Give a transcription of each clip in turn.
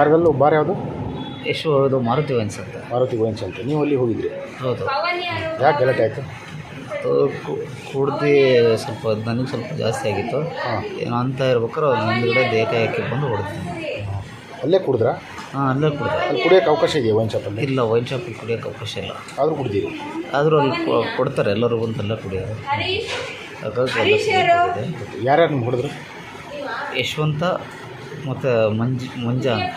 ಕಾರ್ಗಲ್ಲು bar ಯಾವುದು? ಎಷ್ಟು ಇದು ಮಾರುತಿ ವೈನ್ಸ್ ಅಂತ. ಮಾರುತಿ ವೈನ್ಸ್ ಅಂತ. ನೀವು ಅಲ್ಲಿ ಹೋಗಿದ್ರಿ? ಹೌದು. ಯಾಕೆ ಗಲಾಟೆ ಆಯಿತು? ಅದು ಕುಡ್ದು ಸ್ವಲ್ಪ ನನಗೆ ಸ್ವಲ್ಪ ಜಾಸ್ತಿ ಆಗಿತ್ತು. ಏನೋ ಅಂತ ಇರ್ಬೇಕಾದ್ರೆ ಮುಂದ್ಗಡೆ ದೇಹ ಹಾಕಿ ಬಂದು ಹೊಡೆದಿದ್ದೀನಿ ಅಲ್ಲೇ ಕುಡಿದ್ರಾ? ಹಾಂ ಅಲ್ಲೇ ಕುಡಿದ್ರೆ ಅಲ್ಲಿ ಕುಡಿಯೋಕೆ ಅವಕಾಶ ಇದೆಯಾ ವೈನ್ ಶಾಪಲ್ಲಿ? ಇಲ್ಲ ವೈನ್ ಶಾಪಲ್ಲಿ ಕುಡಿಯೋಕೆ ಅವಕಾಶ ಇಲ್ಲ. ಆದರೂ ಕುಡಿದೀವಿ ಆದರೂ ಅಲ್ಲಿ ಕೊಡ್ತಾರೆ ಎಲ್ಲರೂ ಬಂದು ಎಲ್ಲ ಕುಡಿಯೋದು. ಹಾಗಾಗಿ. ಯಾರ್ಯಾರು ನಿಮ್ಗೆ ಹೊಡೆದ್ರು? ಯಶವಂತ ಮತ್ತು ಮಂಜ್ ಮಂಜ ಅಂತ.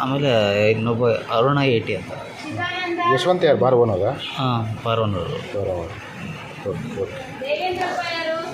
ಆಮೇಲೆ ಇನ್ನೊಬ್ಬ ಅರುಣ ಏಟಿ ಅಂತ. ಯಶವಂತ ಯಾರು? ಬಾರ್ ಓನೋದಾ ಹಾಂ ಬಾರ್ವನವರು ಓಕೆ ಓಕೆ.